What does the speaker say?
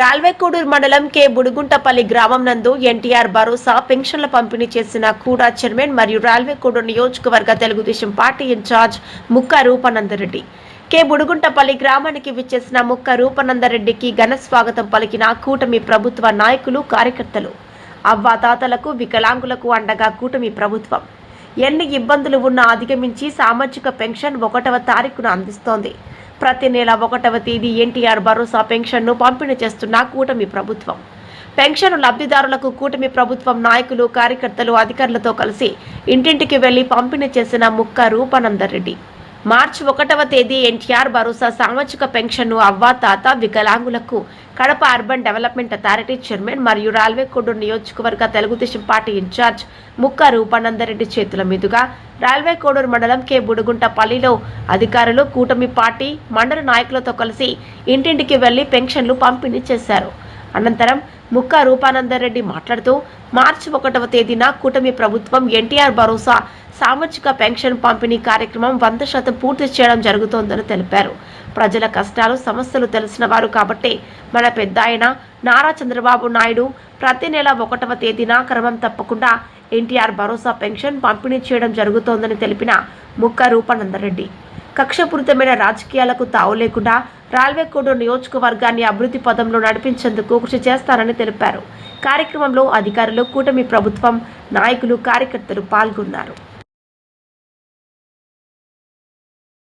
రాల్వేకూడూరు మండలం కె బుడుగుంటపల్లి గ్రామం నందు ఎన్టీఆర్ భరోసా పెన్షన్ల పంపిణీ చేసిన కూడా చైర్మన్ మరియు రాల్వేకూడూరు నియోజకవర్గ తెలుగుదేశం పార్టీ ఇన్ఛార్జ్ ముక్క రూపానందరెడ్డి. కె బుడుగుంటపల్లి గ్రామానికి విచ్చేసిన ముక్క రూపానందరెడ్డికి ఘన స్వాగతం పలికిన కూటమి ప్రభుత్వ నాయకులు కార్యకర్తలు. అవ్వాతాతలకు వికలాంగులకు అండగా కూటమి ప్రభుత్వం. ఎన్ని ఇబ్బందులు ఉన్నా అధిగమించి సామాజిక పెన్షన్ ఒకటవ తారీఖున అందిస్తోంది. ప్రతి నెల ఒకటవ తేదీ ఎన్టీఆర్ భరోసా పెన్షన్ను పంపిణీ చేస్తున్న కూటమి ప్రభుత్వం. పెన్షన్ లబ్ధిదారులకు కూటమి ప్రభుత్వం నాయకులు కార్యకర్తలు అధికారులతో కలిసి ఇంటింటికి వెళ్ళి పంపిణీ చేసిన ముక్క రూపానందరెడ్డి మార్చి ఒకటవ తేదీ ఎన్టీఆర్ భరోసా సామాజిక పెన్షన్ను అవ్వా తాత వికలాంగులకు Kadapa urban development authority chairman మరియు రైల్వేకోడూరు నియోజకవర్గ తెలుగుదేశం పార్టీ ఇన్ఛార్జ్ ముక్క రూపానందరెడ్డి చేతుల మీదుగా రైల్వేకోడూరు మండలం కే బుడుగుంటపల్లిలో అధికారులు కూటమి పార్టీ మండల నాయకులతో కలిసి ఇంటింటికి వెళ్ళి పెన్షన్లు పంపిణీ చేశారు. అనంతరం ముక్క రూపానందరెడ్డి మాట్లాడుతూ మార్చి ఒకటవ తేదీన కూటమి ప్రభుత్వం ఎన్టీఆర్ భరోసా సామాజిక పెన్షన్ పంపిణీ కార్యక్రమం వంద శాతం పూర్తి చేయడం జరుగుతోందని తెలిపారు. ప్రజల కష్టాలు సమస్యలు తెలిసిన వారు కాబట్టి మన పెద్ద ఆయన నారా చంద్రబాబు నాయుడు ప్రతి నెల ఒకటవ తేదీన క్రమం తప్పకుండా ఎన్టీఆర్ భరోసా పెన్షన్ పంపిణీ చేయడం జరుగుతోందని తెలిపిన ముక్క రూపానందరెడ్డి. కక్షపూరితమైన రాజకీయాలకు తావు లేకుండా రాల్వేకోడు నియోజకవర్గాన్ని అభివృద్ధి పదంలో నడిపించేందుకు కృషి చేస్తారని తెలిపారు. కార్యక్రమంలో అధికారులు కూటమి ప్రభుత్వం నాయకులు కార్యకర్తలు పాల్గొన్నారు.